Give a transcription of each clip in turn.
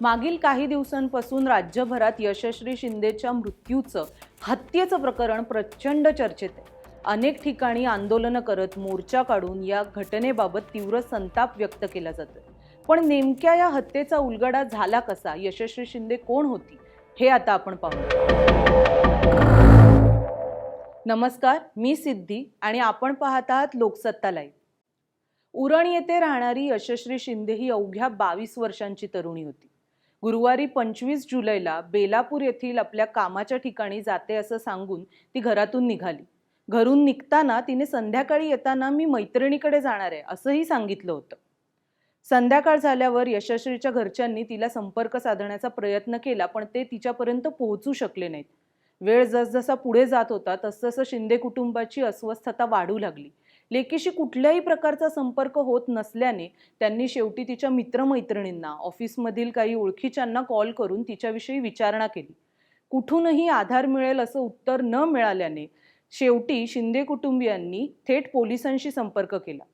मागील काही दिवसांपासून राज्यभरात यशस्वी शिंदेच्या मृत्यूचं हत्येचं प्रकरण प्रचंड चर्चेत आहे. अनेक ठिकाणी आंदोलनं करत मोर्चा काढून या घटनेबाबत तीव्र संताप व्यक्त केला जातोय. पण नेमक्या या हत्येचा उलगडा झाला कसा? यशस्वी शिंदे कोण होती? हे आता आपण पाहू नमस्कार मी सिद्धी आणि आपण पाहत आहात लोकसत्ता लाईव्ह. उरण येथे राहणारी यशस्वी शिंदे ही अवघ्या बावीस वर्षांची तरुणी होती. गुरुवारी पंचवीस जुलैला बेलापूर येथील आपल्या कामाच्या ठिकाणी जाते असं सांगून ती घरातून निघाली. घरून निघताना तिने संध्याकाळी येताना मी मैत्रिणीकडे जाणार आहे असंही सांगितलं होतं. संध्याकाळ झाल्यावर यशस्वीच्या घरच्यांनी तिला संपर्क साधण्याचा प्रयत्न केला पण ते तिच्यापर्यंत पोहोचू शकले नाहीत. वेळ जसजसा पुढे जात होता तसतसं शिंदे कुटुंबाची अस्वस्थता वाढू लागली. लेकीशी कुठल्याही प्रकारचा संपर्क होत नसल्याने त्यांनी शेवटी तिच्या मित्रमैत्रिणींना ऑफिसमधील काही ओळखीच्यांना कॉल करून तिच्याविषयी विचारणा केली. कुठूनही आधार मिळेल असं उत्तर न मिळाल्याने शेवटी शिंदे कुटुंबियांनी थेट पोलिसांशी संपर्क केला.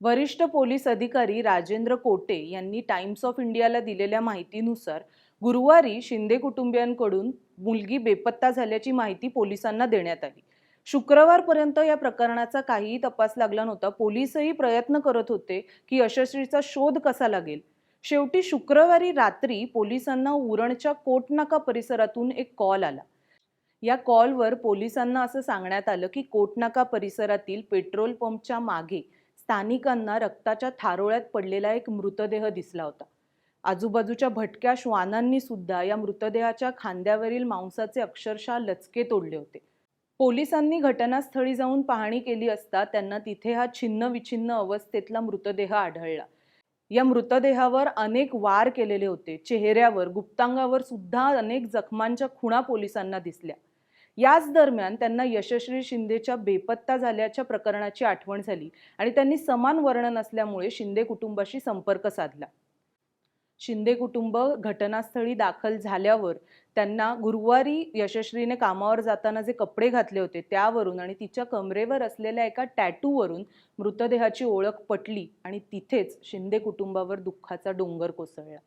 वरिष्ठ पोलीस अधिकारी राजेंद्र कोटे यांनी टाइम्स ऑफ इंडियाला दिलेल्या माहितीनुसार गुरुवारी शिंदे कुटुंबियांकडून मुलगी बेपत्ता झाल्याची माहिती पोलिसांना देण्यात आली. शुक्रवारपर्यंत या प्रकरणाचा काहीही तपास लागला नव्हता. पोलीसही प्रयत्न करत होते की यशस्वीचा शोध कसा लागेल. शेवटी शुक्रवारी रात्री पोलिसांना उरणच्या कोटनाका परिसरातून एक कॉल आला. या कॉलवर पोलिसांना असं सांगण्यात आलं की कोटनाका परिसरातील पेट्रोल पंपच्या मागे स्थानिकांना रक्ताच्या थारोळ्यात पडलेला एक मृतदेह दिसला होता. आजूबाजूच्या भटक्या श्वानांनी सुद्धा या मृतदेहाच्या खांद्यावरील मांसाचे अक्षरशः लचके तोडले होते. पोलिसांनी घटनास्थळी जाऊन पाहणी केली असता त्यांना तिथे हा छिन्न विछिन्न अवस्थेतला मृतदेह आढळला. या मृतदेहावर अनेक वार केलेले होते. चेहऱ्यावर गुप्तांगावर सुद्धा अनेक जखमांच्या खुणा पोलिसांना दिसल्या. याच दरम्यान त्यांना यशस्वी शिंदेच्या बेपत्ता झाल्याच्या प्रकरणाची आठवण झाली आणि त्यांनी समान वर्णन असल्यामुळे शिंदे कुटुंबाशी संपर्क साधला. शिंदे कुटुंब घटनास्थळी दाखल झाल्यावर त्यांना गुरुवारी यशस्वीने कामावर जाताना जे कपडे घातले होते त्यावरून आणि तिच्या कमरेवर असलेल्या एका टॅटूवरून मृतदेहाची ओळख पटली आणि तिथेच शिंदे कुटुंबावर दुःखाचा डोंगर कोसळला.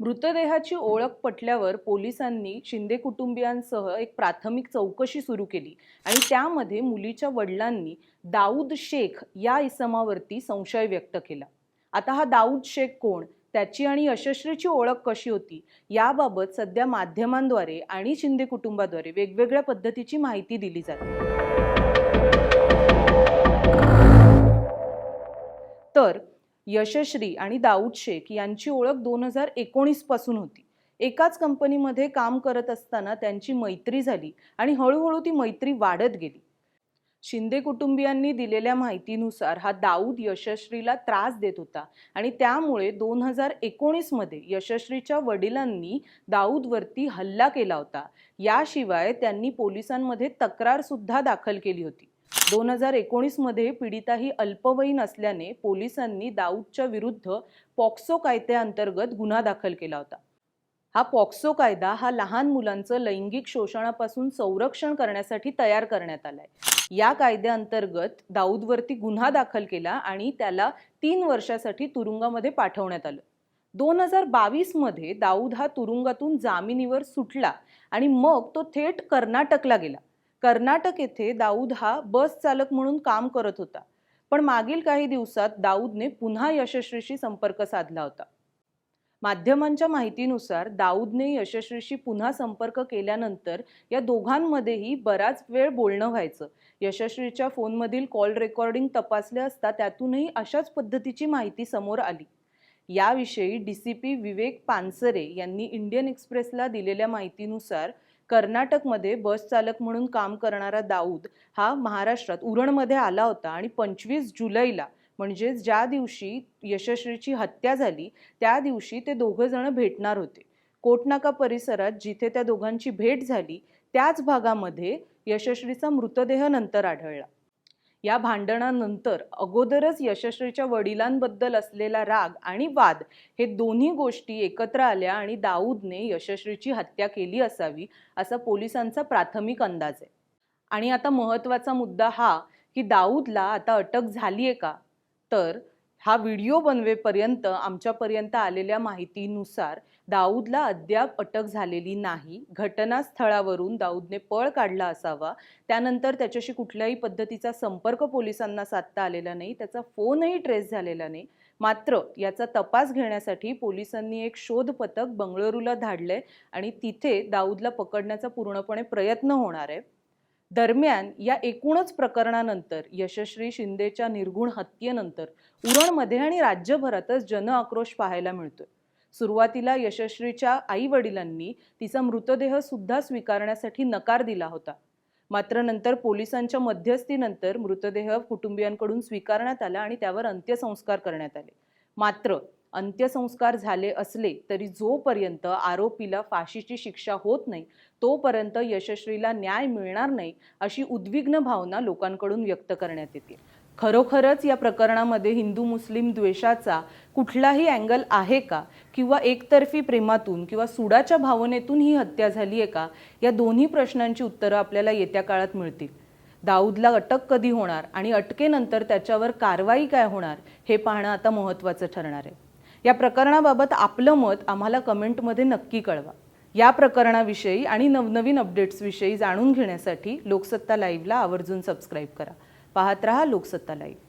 मृतदेहाची ओळख पटल्यावर पोलिसांनी शिंदे कुटुंबियांसह एक प्राथमिक चौकशी सुरू केली आणि त्यामध्ये मुलीच्या वडिलांनी दाऊद शेख या इसमावरती संशय व्यक्त केला. आता हा दाऊद शेख कोण? त्याची आणि यशस्वीची ओळख कशी होती? याबाबत सध्या माध्यमांद्वारे आणि शिंदे कुटुंबाद्वारे वेगवेगळ्या पद्धतीची माहिती दिली जाते. तर यशश्री आणि दाऊद शेख यांची ओळख दोन हजार एकोणीसपासून होती. एकाच कंपनीमध्ये काम करत असताना त्यांची मैत्री झाली आणि हळूहळू ती मैत्री वाढत गेली. शिंदे कुटुंबियांनी दिलेल्या माहितीनुसार हा दाऊद यशस्वीला त्रास देत होता. आणि त्यामुळे दोन हजार एकोणीसमध्ये यशस्वीच्या वडिलांनी दाऊदवरती हल्ला केला होता. याशिवाय त्यांनी पोलिसांमध्ये तक्रार सुद्धा दाखल केली होती. दोन हजार एकोणीसमध्ये पीडिता ही अल्पवयीन असल्याने पोलिसांनी दाऊदच्या विरुद्ध पॉक्सो कायद्याअंतर्गत गुन्हा दाखल केला होता. हा पॉक्सो कायदा हा लहान मुलांचं लैंगिक शोषणापासून संरक्षण करण्यासाठी तयार करण्यात आलाय. या कायद्याअंतर्गत दाऊदवरती गुन्हा दाखल केला आणि त्याला तीन वर्षासाठी तुरुंगामध्ये पाठवण्यात आलं. दोन हजार बावीसमध्ये दाऊद हा तुरुंगातून जामिनीवर सुटला आणि मग तो थेट कर्नाटकला गेला. कर्नाटक येथे दाऊद हा बस चालक म्हणून काम करत होता. पण मागील काही दिवसात दाऊदने पुन्हा यशस्वीशी संपर्क साधला होता. माध्यमांच्या माहितीनुसार दाऊदने यशस्वीशी पुन्हा संपर्क केल्यानंतर या दोघांमध्येही बराच वेळ बोलणं व्हायचं. यशस्वीच्या फोनमधील कॉल रेकॉर्डिंग तपासले असता त्यातूनही अशाच पद्धतीची माहिती समोर आली. याविषयी D C P Vivek Pansare यांनी इंडियन एक्सप्रेसला दिलेल्या माहितीनुसार कर्नाटकमध्ये बस चालक म्हणून काम करणारा दाऊद हा महाराष्ट्रात उरणमध्ये आला होता आणि पंचवीस जुलैला म्हणजेच ज्या दिवशी यशस्वीची हत्या झाली त्या दिवशी ते दोघं जण भेटणार होते. कोटनाका परिसरात जिथे त्या दोघांची भेट झाली त्याच भागामध्ये यशस्वीचा मृतदेह नंतर आढळला. या भांडणानंतर अगोदरच यशस्वीच्या वडिलांबद्दल असलेला राग आणि वाद हे दोन्ही गोष्टी एकत्र आल्या आणि दाऊदने यशस्वीची हत्या केली असावी असा पोलिसांचा प्राथमिक अंदाज आहे. आणि आता महत्त्वाचा मुद्दा हा की दाऊदला आता अटक झाली आहे का? तर हा व्हिडिओ बनवेपर्यंत आमच्यापर्यंत आलेल्या माहितीनुसार दाऊदला अद्याप अटक झालेली नाही. घटनास्थळावरून दाऊदने पळ काढला असावा. त्यानंतर त्याच्याशी कुठल्याही पद्धतीचा संपर्क पोलिसांना साधता आलेला नाही. त्याचा फोनही ट्रेस झालेला नाही. मात्र याचा तपास घेण्यासाठी पोलिसांनी एक शोध पथक बंगळुरूला धाडलंय आणि तिथे दाऊदला पकडण्याचा पूर्णपणे प्रयत्न होणार आहे. दरम्यान या एकूणच प्रकरणानंतर यशस्वी शिंदेच्या निर्गुण हत्येनंतर उरणमध्ये आणि राज्यभरातच जनआक्रोश पाहायला मिळतोय. सुरुवातीला यशस्वीच्या आई वडिलांनी तिचा मृतदेह सुद्धा स्वीकारण्यासाठी नकार दिला होता. मात्र नंतर पोलिसांच्या मध्यस्थीनंतर मृतदेह कुटुंबियांकडून स्वीकारण्यात आला आणि त्यावर अंत्यसंस्कार करण्यात आले. मात्र अंत्यसंस्कार झाले असले तरी जोपर्यंत आरोपीला फाशीची शिक्षा होत नाही तोपर्यंत यशस्वीला न्याय मिळणार नाही अशी उद्विग्न भावना लोकांकडून व्यक्त करण्यात येते. खरोखरच या प्रकरणामध्ये हिंदू मुस्लिम द्वेषाचा कुठलाही अँगल आहे का? किंवा एकतर्फी प्रेमातून किंवा सुडाच्या भावनेतून ही हत्या झाली आहे का? या दोन्ही प्रश्नांची उत्तरं आपल्याला येत्या काळात मिळतील. दाऊदला अटक कधी होणार आणि अटकेनंतर त्याच्यावर कारवाई काय होणार हे पाहणं आता महत्त्वाचं ठरणार आहे. या प्रकरणाबाबत आपलं मत आम्हाला कमेंटमध्ये नक्की कळवा. या प्रकरणाविषयी आणि नवनवीन अपडेट्सविषयी जाणून घेण्यासाठी लोकसत्ता लाईव्हला आवर्जून सबस्क्राईब करा. पाहत रहा लोकसत्ता लाईव्ह.